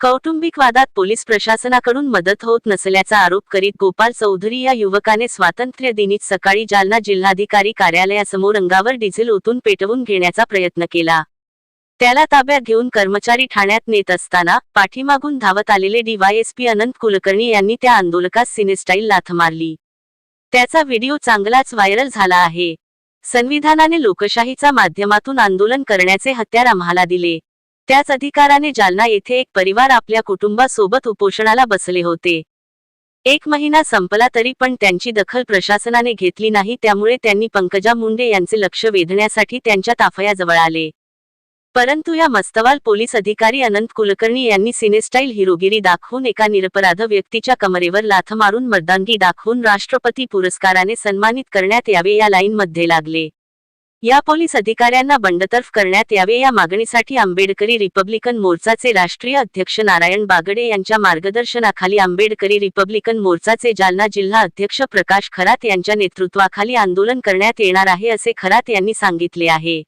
कौटुंबिक वादात पोलीस प्रशासनाकडून मदत होत नसल्याचा आरोप करीत गोपाल चौधरी या युवकाने स्वातंत्र्य दिनीत सकाळी जालना जिल्हाधिकारी कार्यालयासमोर अंगावर डिझेल ओतून पेटवून घेण्याचा प्रयत्न केला. त्याला ताब्यात घेऊन कर्मचारी ठाण्यात नेत असताना पाठीमागून धावत आलेले डीवायएसपी अनंत कुलकर्णी यांनी त्या आंदोलकास सिनेस्टाईल लाथ मारली. त्याचा व्हिडिओ चांगलाच व्हायरल झाला आहे. संविधानाने लोकशाहीचा माध्यमातून आंदोलन करण्याचे हत्यार आम्हाला दिले. त्याच अधिकाराने जालना येथे एक परिवार आपल्या कुटुंबासोबत उपोषणाला बसले होते. एक महिना संपला तरी पण त्यांची दखल प्रशासनाने घेतली नाही त्यामुळे त्यांनी पंकजा मुंडे यांचे लक्ष वेधण्यासाठी त्यांच्या ताफयाजवळ आले. परंतु या मस्तवाल पोलीस अधिकारी अनंत कुलकर्णी यांनी सिनेस्टाईल हिरोगिरी दाखवून एका निरपराध व्यक्तीच्या कमरेवर लाथ मारून मर्दानगी दाखवून राष्ट्रपती पुरस्काराने सन्मानित करण्यात यावे या लाईनमध्ये लागले. या पोलीस अधिकाऱ्यांना बंडतर्फ करण्यात यावे या मागणीसाठी आंबेडकरी रिपब्लिकन मोर्चाचे राष्ट्रीय अध्यक्ष नारायण बागडे यांच्या मार्गदर्शनाखाली आंबेडकरी रिपब्लिकन मोर्चाचे जालना जिल्हा अध्यक्ष प्रकाश खरात यांच्या नेतृत्वाखाली आंदोलन करण्यात येणार आहे असे खरात यांनी सांगितले आहे.